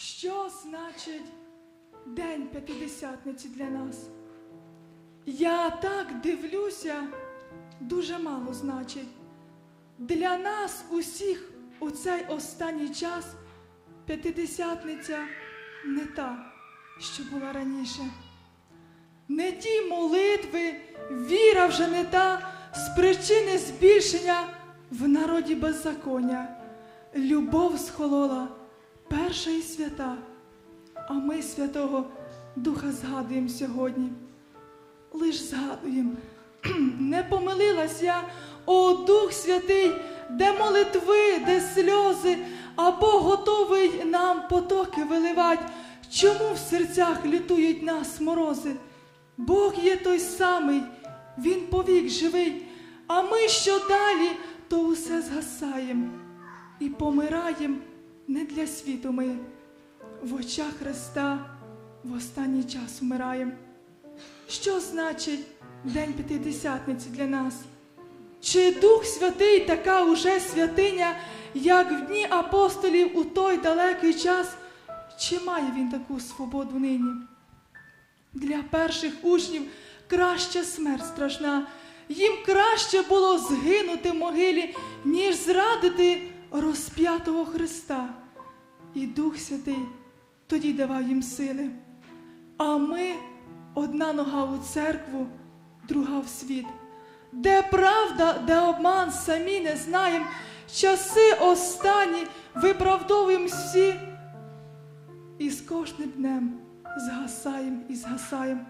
Що значить День П'ятидесятниці для нас? Я так дивлюся, дуже мало значить. Для нас усіх у цей останній час П'ятидесятниця не та, що була раніше. Не ті молитви, віра вже не та з причини збільшення в народі беззаконня. Любов схолола, перша і свята, а ми Святого Духа згадуємо сьогодні. Лиш згадуємо, не помилилась я, о Дух Святий, де молитви, де сльози, або готовий нам потоки виливать. Чому в серцях лютують нас морози? Бог є той самий, Він повік живий, а ми що далі, то усе згасаєм і помираєм не для світу ми. В очах Христа в останній час вмираєм. Що значить День П'ятидесятниці для нас? Чи Дух Святий така уже святиня, як в дні апостолів у той далекий час, чи має він таку свободу нині? Для перших учнів краща смерть страшна. Їм краще було згинути в могилі, ніж зрадити розп'ятого Христа. І Дух Святий тоді давав їм сили. А ми одна нога у церкву, друга в світ. Де правда, де обман, самі не знаєм. Часи останні виправдовуємо всі. І з кожним днем згасаєм і згасаєм.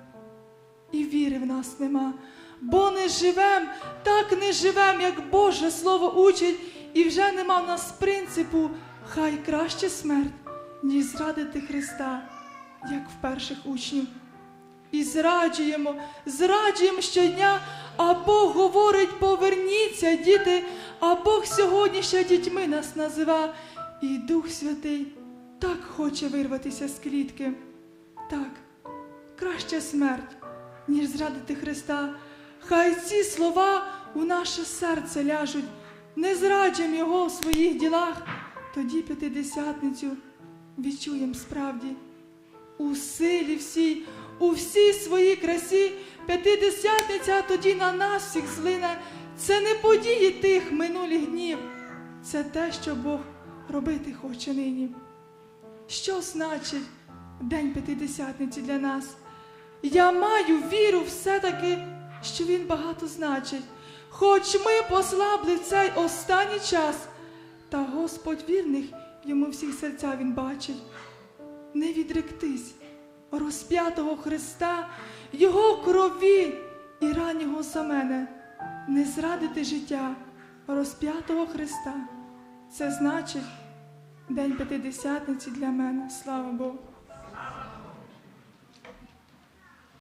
І віри в нас нема, бо не живем, так не живем, як Боже Слово учить, і вже нема в нас принципу, хай краще смерть, ніж зрадити Христа, як в перших учнів. І зраджуємо, зраджуємо щодня, а Бог говорить, поверніться, діти, а Бог сьогодні ще дітьми нас назива, і Дух Святий так хоче вирватися з клітки. Так, краща смерть, ніж зрадити Христа. Хай ці слова у наше серце ляжуть, не зраджуємо Його у своїх ділах, тоді п'ятидесятницю відчуєм справді. У силі всій, у всій своїй красі, п'ятидесятниця тоді на нас всіх злине. Це не події тих минулих днів, це те, що Бог робити хоче нині. Що значить День П'ятидесятниці для нас? Я маю віру все-таки, що він багато значить. Хоч ми послабли цей останній час, та Господь вірних йому всіх серця він бачить. Не відректись розп'ятого Христа, Його крові і раннього за мене, не зрадити життя розп'ятого Христа. Це значить День П'ятидесятниці для мене. Слава Богу.